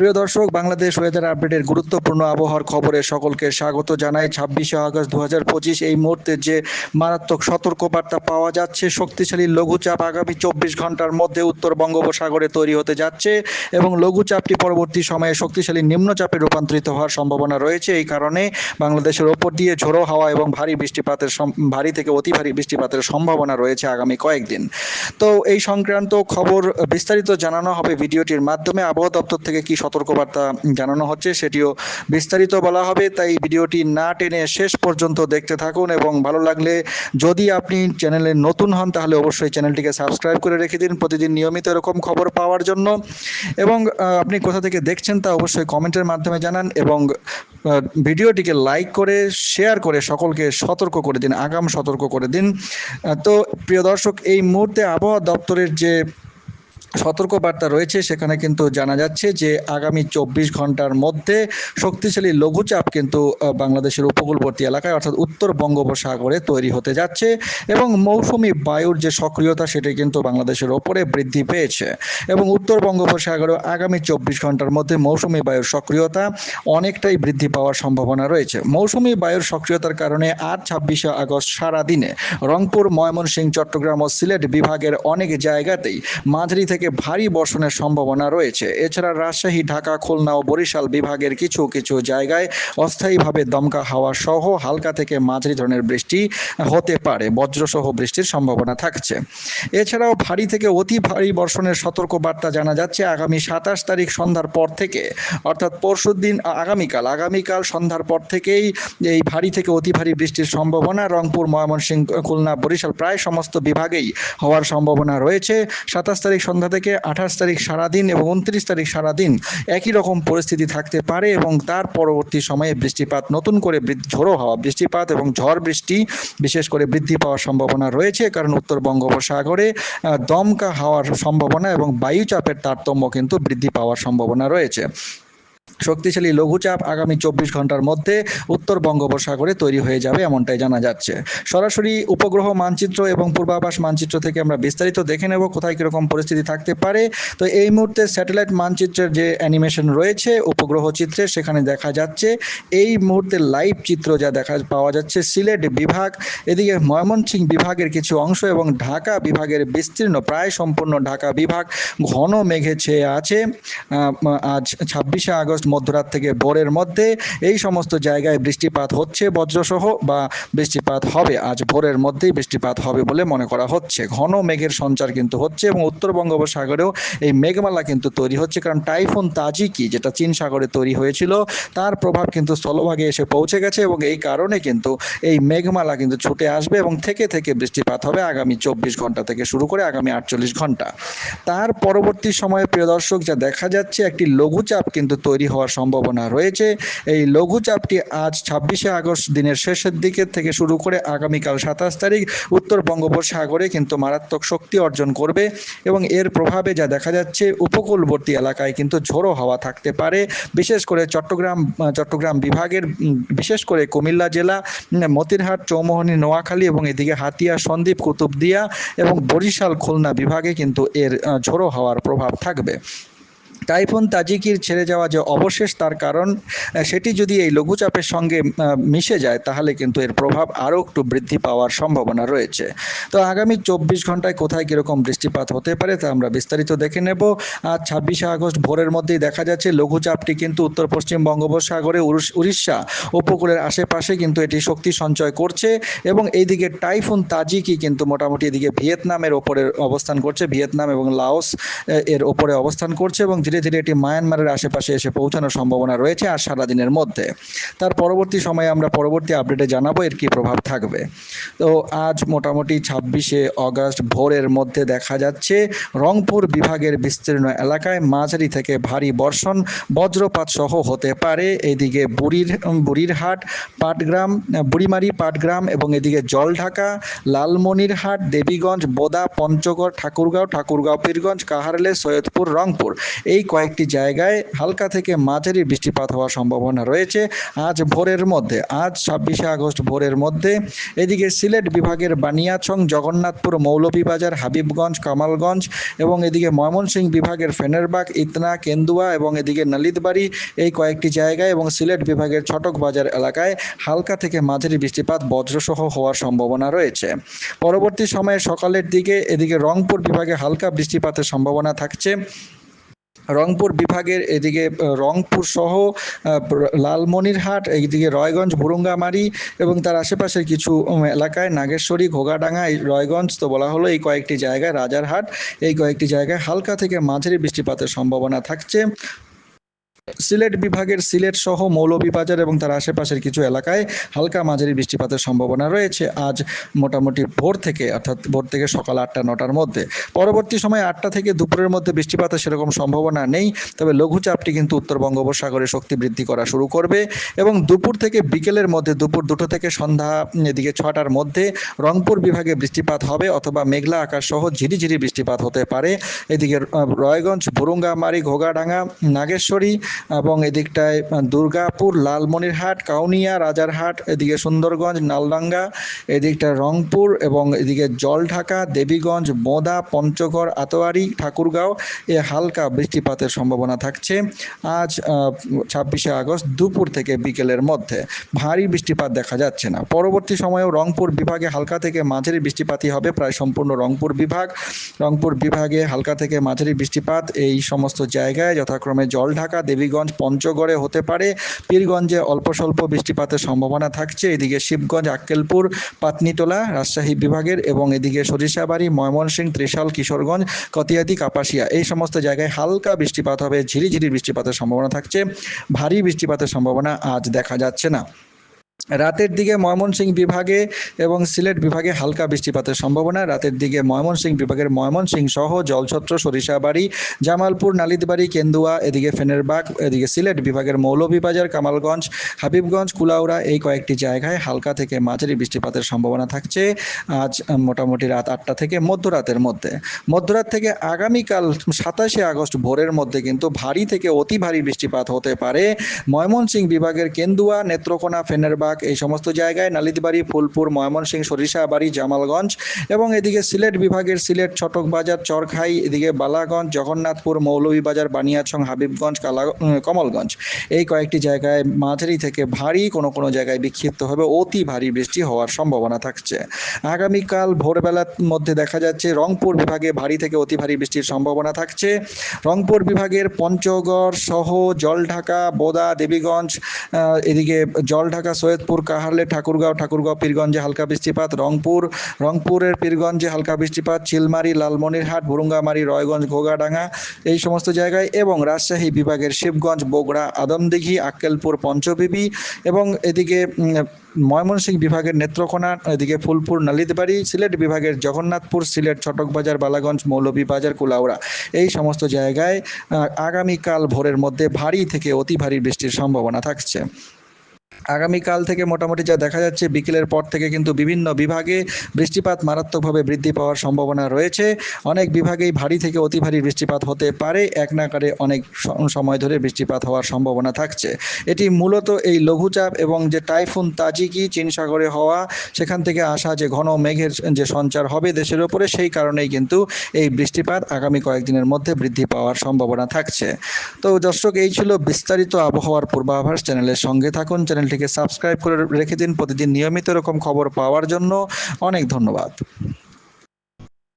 প্রিয় দর্শক, বাংলাদেশ ওয়েদার আপডেটের গুরুত্বপূর্ণ আবহাওয়ার খবরে সকলকে স্বাগত জানাই। ছাব্বিশে আগস্ট দু হাজার পঁচিশ এই মুহূর্তে যে মারাত্মক সতর্কবার্তা পাওয়া যাচ্ছে, শক্তিশালী লঘুচাপ আগামী চব্বিশ ঘণ্টার মধ্যে উত্তর বঙ্গোপসাগরে তৈরি হতে যাচ্ছে এবং লঘুচাপটি পরবর্তী সময়ে শক্তিশালী নিম্নচাপে রূপান্তরিত হওয়ার সম্ভাবনা রয়েছে। এই কারণে বাংলাদেশের ওপর দিয়ে ঝোড়ো হাওয়া এবং ভারী বৃষ্টিপাতের ভারী থেকে অতি ভারী বৃষ্টিপাতের সম্ভাবনা রয়েছে আগামী কয়েকদিন। তো এই সংক্রান্ত খবর বিস্তারিত জানানো হবে ভিডিওটির মাধ্যমে। আবহাওয়া দপ্তর থেকে কি সতর্কবার্তা জানানো হচ্ছে, সেটিও বিস্তারিত বলা হবে। তাই ভিডিওটি না টেনে শেষ পর্যন্ত দেখতে থাকুন এবং ভালো লাগলে যদি আপনি চ্যানেলে নতুন হন, তাহলে অবশ্যই চ্যানেলটিকে সাবস্ক্রাইব করে রেখে দিন। প্রতিদিন নিয়মিত এরকম খবর পাওয়ার জন্য। এবং আপনি কোথা থেকে দেখছেন তা অবশ্যই কমেন্টের মাধ্যমে জানান এবং ভিডিওটিকে লাইক করে, শেয়ার করে সকলকে সতর্ক করে দিন, আগাম সতর্ক করে দিন। তো প্রিয় দর্শক, এই মুহূর্তে আবহাওয়া দপ্তরের যে সতর্কবার্তা রয়েছে, সেখানে কিন্তু জানা যাচ্ছে যে আগামী চব্বিশ ঘণ্টার মধ্যে শক্তিশালী লঘুচাপ কিন্তু বাংলাদেশের উপকূলবর্তী এলাকায়, অর্থাৎ উত্তর বঙ্গোপসাগরে তৈরি হতে যাচ্ছে এবং মৌসুমি বায়ুর যে সক্রিয়তা, সেটি কিন্তু বাংলাদেশের ওপরে বৃদ্ধি পেয়েছে। এবং উত্তর বঙ্গোপসাগরে আগামী চব্বিশ ঘণ্টার মধ্যে মৌসুমি বায়ুর সক্রিয়তা অনেকটাই বৃদ্ধি পাওয়ার সম্ভাবনা রয়েছে। মৌসুমি বায়ুর সক্রিয়তার কারণে আজ ছাব্বিশে আগস্ট সারা দিনে রংপুর, ময়মনসিংহ, চট্টগ্রাম ও সিলেট বিভাগের অনেক জায়গাতেই মাঝারি থেকে ভারী বর্ষণের সম্ভাবনা রয়েছে। এছাড়া রাজশাহী, ঢাকা, খুলনা ও বরিশাল বিভাগের কিছু কিছু জায়গায় অস্থায়ীভাবে দমকা হাওয়া সহ হালকা থেকে মাঝারি ধরনের বৃষ্টি হতে পারে। বজ্রসহ বৃষ্টির সম্ভাবনা থাকছে। এছাড়াও ভারী থেকে অতি ভারী বর্ষণের সতর্ক বার্তা জানা যাচ্ছে আগামী সাতাশ তারিখ সন্ধ্যার পর থেকে। অর্থাৎ পরশু দিন আগামীকাল আগামীকাল সন্ধ্যার পর থেকেই এই ভারী থেকে অতি ভারী বৃষ্টির সম্ভাবনা রংপুর, ময়মনসিংহ, খুলনা, বরিশাল প্রায় সমস্ত বিভাগেই হওয়ার সম্ভাবনা রয়েছে। সাতাশ তারিখ সন্ধ্যা থেকে আঠাশ তারিখ সারাদিন এবং উনত্রিশ তারিখ সারাদিন একই রকম পরিস্থিতি থাকতে পারে এবং তার পরবর্তী সময়ে বৃষ্টিপাত, নতুন করে ঝোড়ো হওয়া বৃষ্টিপাত এবং ঝড় বৃষ্টি বিশেষ করে বৃদ্ধি পাওয়ার সম্ভাবনা রয়েছে। কারণ উত্তর বঙ্গোপসাগরে দমকা হওয়ার সম্ভাবনা এবং বায়ুচাপের তারতম্য কিন্তু বৃদ্ধি পাওয়ার সম্ভাবনা রয়েছে। শক্তিশালী লঘুচাপ আগামী চব্বিশ ঘণ্টার মধ্যে উত্তর বঙ্গোপসাগরে তৈরি হয়ে যাবে এমনটাই জানা যাচ্ছে। সরাসরি উপগ্রহ, মানচিত্র এবং পূর্বাভাস মানচিত্র থেকে আমরা বিস্তারিত দেখে নেব কোথায় কীরকম পরিস্থিতি থাকতে পারে। তো এই মুহূর্তে স্যাটেলাইট মানচিত্রের যে অ্যানিমেশন রয়েছে, উপগ্রহ চিত্রে সেখানে দেখা যাচ্ছে, এই মুহূর্তে লাইভ চিত্র যা দেখা পাওয়া যাচ্ছে, সিলেট বিভাগ, এদিকে ময়মনসিংহ বিভাগের কিছু অংশ এবং ঢাকা বিভাগের বিস্তীর্ণ, প্রায় সম্পূর্ণ ঢাকা বিভাগ, ঘন মেঘে ছেয়ে আছে। আজ ছাব্বিশে আগস্ট মধ্যরাত থেকে ভোরের মধ্যে এই সমস্ত জায়গায় বৃষ্টিপাত হচ্ছে, বজ্রসহ বা বৃষ্টিপাত হবে। আজ ভোরের মধ্যেই বৃষ্টিপাত হবে বলে মনে করা হচ্ছে। ঘন মেঘের সঞ্চার কিন্তু হচ্ছে এবং উত্তর বঙ্গোপসাগরেও এই মেঘমালা কিন্তু তৈরি হচ্ছে। কারণ টাইফুন তাজিকি যেটা চীন সাগরে তৈরি হয়েছিল, তার প্রভাব কিন্তু স্থলভাগে এসে পৌঁছে গেছে এবং এই কারণে কিন্তু এই মেঘমালা কিন্তু ছুটে আসবে এবং থেকে থেকে বৃষ্টিপাত হবে আগামী চব্বিশ ঘণ্টা থেকে শুরু করে আগামী আটচল্লিশ ঘণ্টা। তার পরবর্তী সময়ে, প্রিয় দর্শক, যা দেখা যাচ্ছে, একটি লঘুচাপ কিন্তু তৈরি হওয়ার সম্ভাবনা রয়েছে। এই লঘুচাপটি আজ ছাব্বিশে আগস্ট দিনের শেষের দিকে থেকে শুরু করে আগামীকাল সাতাশ তারিখ উত্তর বঙ্গোপসাগরে কিন্তু মারাত্মক শক্তি অর্জন করবে এবং এর প্রভাবে যা দেখা যাচ্ছে, উপকূলবর্তী এলাকায় কিন্তু ঝোড়ো হাওয়া থাকতে পারে। বিশেষ করে চট্টগ্রাম চট্টগ্রাম বিভাগের, বিশেষ করে কুমিল্লা জেলা, মতিরহাট, চৌমোহনী, নোয়াখালী এবং এদিকে হাতিয়া, সন্দ্বীপ, কুতুবদিয়া এবং বরিশাল, খুলনা বিভাগে কিন্তু এর ঝোড়ো হাওয়ার প্রভাব থাকবে। টাইফুন তাজিকির ছেড়ে যাওয়া যে অবশেষ, তার কারণ সেটি যদি এই লঘুচাপের সঙ্গে মিশে যায়, তাহলে কিন্তু এর প্রভাব আরও একটু বৃদ্ধি পাওয়ার সম্ভাবনা রয়েছে। তো আগামী চব্বিশ ঘন্টায় কোথায় কীরকম বৃষ্টিপাত হতে পারে, তা আমরা বিস্তারিত দেখে নেব। আজ ছাব্বিশে আগস্ট, ভোরের মধ্যেই দেখা যাচ্ছে, লঘুচাপটি কিন্তু উত্তর পশ্চিম বঙ্গোপসাগরে, উড়িষ- উড়িষ্যা, উপকূলের আশেপাশে কিন্তু এটি শক্তি সঞ্চয় করছে এবং এইদিকে টাইফুন তাজিকি কিন্তু মোটামুটি এদিকে ভিয়েতনামের ওপরে অবস্থান করছে, ভিয়েতনাম এবং লাওস এর ওপরে অবস্থান করছে এবং ধীরে ধীরে এটি মায়ানমারের আশেপাশে এসে পৌঁছানোর সম্ভাবনা রয়েছে আর সারাদিনের মধ্যে। তার পরবর্তী সময়ে আমরা পরবর্তী আপডেটে জানাব এর কী প্রভাব থাকবে। তো আজ মোটামুটি ছাব্বিশে অগাস্ট ভোরের মধ্যে দেখা যাচ্ছে, রংপুর বিভাগের বিস্তীর্ণ এলাকায় মাঝারি থেকে ভারী বর্ষণ, বজ্রপাত সহ হতে পারে। এদিকে বুড়ির, বুড়িরহাট, পাটগ্রাম, বুড়িমারি, পাটগ্রাম এবং এদিকে জলঢাকা, লালমনিরহাট, দেবীগঞ্জ, বোদা, পঞ্চগড়, ঠাকুরগাঁও ঠাকুরগাঁও, পীরগঞ্জ, কাহারলে, সৈয়দপুর, রংপুর। এই এই কয়েকটি জায়গায় হালকা থেকে মাঝারি বৃষ্টিপাত হওয়ার সম্ভাবনা রয়েছে। আজ ভোরের মধ্যে, আজ ছাব্বিশে আগস্ট ভোরের মধ্যে এদিকে সিলেট বিভাগের বানিয়াছং জগন্নাথপুর, মৌলভীবাজার, হাবিবগঞ্জ, কামালগঞ্জ এবং এদিকে ময়মনসিংহ বিভাগের ফেনেরবাগ, ইতনা, কেন্দুয়া এবং এদিকে নালিতবাড়ি এই কয়েকটি জায়গায় এবং সিলেট বিভাগের ছটক বাজার এলাকায় হালকা থেকে মাঝারি বৃষ্টিপাত বজ্রসহ হওয়ার সম্ভাবনা রয়েছে। পরবর্তী সময়ে সকালের দিকে এদিকে রংপুর বিভাগে হালকা বৃষ্টিপাতের সম্ভাবনা থাকছে। রংপুর বিভাগের এদিকে রংপুর সহ লালমনিরহাট এইদিকে রয়গঞ্জ ভুরুঙ্গামারি এবং তার আশেপাশের কিছু এলাকায় নাগেশ্বরী, ঘোগাডাঙ্গা, এই রয়গঞ্জ তো বলা হলো এই কয়েকটি জায়গায়, রাজারহাট এই কয়েকটি জায়গায় হালকা থেকে মাঝারি বৃষ্টিপাতের সম্ভাবনা থাকছে। সিলেট বিভাগের সিলেট সহ মৌলভীবাজার এবং তার আশেপাশের কিছু এলাকায় হালকা মাঝারি বৃষ্টিপাতের সম্ভাবনা রয়েছে। আজ মোটামুটি ভোর থেকে, অর্থাৎ ভোর থেকে সকাল আটটা, নটার মধ্যে। পরবর্তী সময় আটটা থেকে দুপুরের মধ্যে বৃষ্টিপাতের সেরকম সম্ভাবনা নেই, তবে লঘুচাপটি কিন্তু উত্তর বঙ্গোপসাগরে শক্তি বৃদ্ধি করা শুরু করবে এবং দুপুর থেকে বিকেলের মধ্যে, দুপুর দুটো থেকে সন্ধ্যা এদিকে ছটার মধ্যে রংপুর বিভাগে বৃষ্টিপাত হবে অথবা মেঘলা আকাশ সহ ঝিরিঝিরি বৃষ্টিপাত হতে পারে। এদিকে রয়গঞ্জ বুরুঙ্গামারি ঘোগাডাঙ্গা, নাগেশ্বরী এবং এদিকটায় দুর্গাপুর, লালমনিরহাট, কাউনিয়া, রাজারহাট, এদিকে সুন্দরগঞ্জ, নালডাঙ্গা এদিকটা রংপুর এবং এদিকে জলঢাকা, দেবীগঞ্জ বোদা পঞ্চগড়, আতোয়ারি, ঠাকুরগাঁও এ হালকা বৃষ্টিপাতের সম্ভাবনা থাকছে। আজ ছাব্বিশে আগস্ট দুপুর থেকে বিকেলের মধ্যে। ভারী বৃষ্টিপাত দেখা যাচ্ছে না। পরবর্তী সময়েও রংপুর বিভাগে হালকা থেকে মাঝারি বৃষ্টিপাতই হবে। প্রায় সম্পূর্ণ রংপুর বিভাগ, রংপুর বিভাগে হালকা থেকে মাঝারি বৃষ্টিপাত এই সমস্ত জায়গায়, যথাক্রমে জলঢাকা দেবীগঞ্জ পঞ্চগড়ে হতে পারে। পীরগঞ্জে অল্প স্বল্প বৃষ্টিপাতের সম্ভাবনা থাকছে। এদিকে শিবগঞ্জ, আক্কেলপুর পাতনিটোলা রাজশাহী বিভাগের এবং এদিকে সরিষাবাড়ি, ময়মনসিংহ, ত্রিশাল, কিশোরগঞ্জ কতিয়াদি কাপাসিয়া এই সমস্ত জায়গায় হালকা বৃষ্টিপাত হবে। ঝিরিঝিরি বৃষ্টিপাতের সম্ভাবনা থাকছে। ভারী বৃষ্টিপাতের সম্ভাবনা আজ দেখা যাচ্ছে না। রাতের দিকে ময়মনসিংহ বিভাগে এবং সিলেট বিভাগে হালকা বৃষ্টিপাতের সম্ভাবনা। রাতের দিকে ময়মনসিংহ বিভাগের ময়মনসিংহ সহ জলছত্র, সরিষাবাড়ি, জামালপুর, নালিতবাড়ি, কেন্দুয়া, এদিকে ফেনেরবাগ, এদিকে সিলেট বিভাগের মৌলভীবাজার, কামালগঞ্জ, হাবিবগঞ্জ, কুলাউড়া এই কয়েকটি জায়গায় হালকা থেকে মাঝারি বৃষ্টিপাতের সম্ভাবনা থাকছে। আজ মোটামুটি রাত আটটা থেকে মধ্যরাতের মধ্যে। মধ্যরাত থেকে আগামীকাল সাতাশে আগস্ট ভোরের মধ্যে কিন্তু ভারী থেকে অতি ভারী বৃষ্টিপাত হতে পারে। ময়মনসিংহ বিভাগের কেন্দুয়া, নেত্রকোনা, ফেনেরবাগ এই সমস্ত জায়গায় নালিতবাড়ি, ফুলপুর, ময়মনসিংহ, সরিষাবাড়ি, জামালগঞ্জ এবং এদিকে সিলেট বিভাগের সিলেট ছটক বাজার চরখাই, এদিকে বালাগঞ্জ, জগন্নাথপুর, মৌলভীবাজার বানিয়াছং হাবিবগঞ্জ, কালা কমলগঞ্জ। এই কয়েকটি জায়গায় মাঝারি থেকে ভারী কোনো কোনো জায়গায় বিক্ষিপ্ত হবে। অতি ভারী বৃষ্টি হওয়ার সম্ভাবনা থাকছে। আগামীকাল ভোরবেলার মধ্যে দেখা যাচ্ছে রংপুর বিভাগে ভারী থেকে অতি ভারী বৃষ্টির সম্ভাবনা থাকছে। রংপুর বিভাগের পঞ্চগড় সহ জলঢাকা, বোদা, দেবীগঞ্জ এদিকে জলঢাকা, সৈয়দপুর কাহারলে ঠাকুরগাঁও ঠাকুরগাঁও, পীরগঞ্জে হালকা বৃষ্টিপাত, রংপুর, রংপুরের পীরগঞ্জে হালকা বৃষ্টিপাত চিলমারি লালমনিরহাট ভুরুঙ্গামারি রয়গঞ্জ, ঘোগাডাঙ্গা, এই সমস্ত জায়গায় এবং রাজশাহী বিভাগের শিবগঞ্জ, বগুড়া, আদমদিঘি, আক্কেলপুর, পঞ্চবিবি এবং এদিকে ময়মনসিংহ বিভাগের নেত্রকোনা, এদিকে ফুলপুর, নালিতবাড়ি, সিলেট বিভাগের জগন্নাথপুর, সিলেট ছটকবাজার বালাগঞ্জ, মৌলভীবাজার, কুলাউড়া, এই সমস্ত জায়গায় আগামীকাল ভোরের মধ্যে ভারী থেকে অতি ভারী বৃষ্টির সম্ভাবনা থাকছে। আগামীকাল থেকে মোটামুটি যা দেখা যাচ্ছে, বিকেলের পর থেকে কিন্তু বিভিন্ন বিভাগে বৃষ্টিপাত মারাত্মকভাবে বৃদ্ধি পাওয়ার সম্ভাবনা রয়েছে। অনেক বিভাগেই ভারী থেকে অতি ভারী বৃষ্টিপাত হতে পারে। এক নাকারে অনেক সময় ধরে বৃষ্টিপাত হওয়ার সম্ভাবনা থাকছে। এটি মূলত এই লঘুচাপ এবং যে টাইফুন তাজিকি চীন সাগরে হওয়া, সেখান থেকে আসা যে ঘন মেঘের যে সঞ্চার হবে দেশের ওপরে, সেই কারণেই কিন্তু এই বৃষ্টিপাত আগামী কয়েকদিনের মধ্যে বৃদ্ধি পাওয়ার সম্ভাবনা থাকছে। তো দর্শক, এই ছিল বিস্তারিত আবহাওয়ার পূর্বাভাস। চ্যানেলের সঙ্গে থাকুন। চ্যানেলটিকে সাবস্ক্রাইব করে রেখে দিন। প্রতিদিন নিয়মিত এরকম খবর পাওয়ার জন্য অনেক ধন্যবাদ।